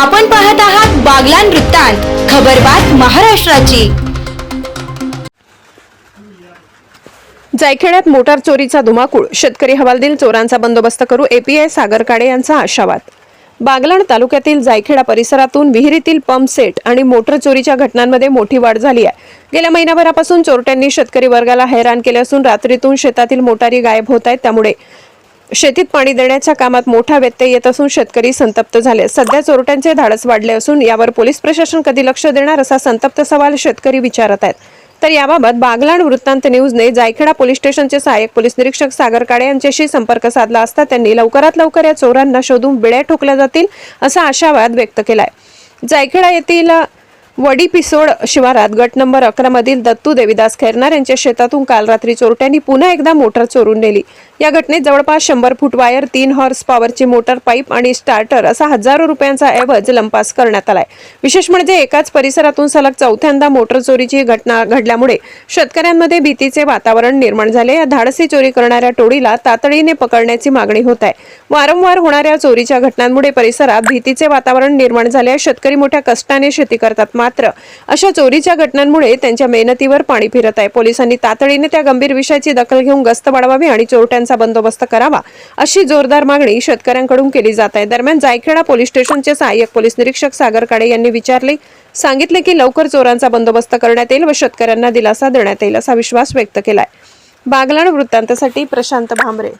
आपण पाहत आहात बागलान वृत्तांत खबरबात महाराष्ट्राची. जायखेड्यात मोटार चोरीचा धुमाकूळ. शेतकरी हवालदिल चोरांचा बंदोबस्त करू एपीआय सागर काडे यांचा आशावाद. बागलाण तालुक्यातील जायखेडा परिसरातून विहिरीतील पंप सेट आणि मोटर चोरीच्या घटनांमध्ये मोठी वाढ झाली आहे. गेल्या महिनाभरापासून चोरट्यांनी शेतकरी वर्गाला हैराण केले असून रात्रीतून शेतातील मोटारी गायब होत आहेत त्यामुळे शेतीत पाणी देण्याच्या कामात मोठा व्यत्यय येत असून शेतकरी संतप्त झाले. सध्या चोरट्यांचे धाडस वाढले असून यावर पोलीस प्रशासन कधी लक्ष देणार असा संतप्त सवाल शेतकरी विचारत आहेत. तर याबाबत बागलाण वृत्तांत न्यूजने जायखेडा पोलीस स्टेशनचे सहाय्यक पोलीस निरीक्षक सागर काळे यांच्याशी संपर्क साधला असता त्यांनी लवकरात लवकर या चोरांना शोधून बिळ्या ठोकल्या जातील असा आशावाद व्यक्त केलाय. जायखेडा येथील वडी पिसोड शिवारात गट नंबर अकरा मधील दत्तू देवीदास खैरनार यांच्या शेतातून काल रात्री चोरट्यांनी पुन्हा एकदा मोटर चोरून नेली. या घटनेत जवळपास शंभर फूट वायर तीन हॉर्स पॉवरची मोटर पाईप आणि स्टार्टर असा हजारो रुपयांचा ऐवज लंपास करण्यात आलाय. विशेष म्हणजे एकाच परिसरातून सलग चौथ्यांदा मोटर चोरीची घटना घडल्यामुळे शेतकऱ्यांमध्ये भीतीचे वातावरण निर्माण झाले. या धाडसी चोरी करणाऱ्या टोळीला तातडीने पकडण्याची मागणी होत आहे. वारंवार होणाऱ्या चोरीच्या घटनांमुळे परिसरात भीतीचे वातावरण निर्माण झाले शेतकरी मोठ्या कष्टाने शेती करतात. मात्र अशा चोरीच्या घटनांमुळे त्यांच्या मेहनतीवर पाणी फिरत आहे. पोलिसांनी तातडीने त्या गंभीर विषयाची दखल घेऊन गस्त वाढवावी आणि चोरट्यांचा बंदोबस्त करावा अशी जोरदार मागणी शेतकऱ्यांकडून केली जात आहे. दरम्यान जायखेडा पोलीस स्टेशनचे सहाय्यक पोलीस निरीक्षक सागर काडे यांनी विचारले सांगितले की लवकर चोरांचा बंदोबस्त करण्यात येईल व शेतकऱ्यांना दिलासा देण्यात येईल असा विश्वास व्यक्त केलाय. बागलाण वृत्तांतासाठी प्रशांत भांबरे.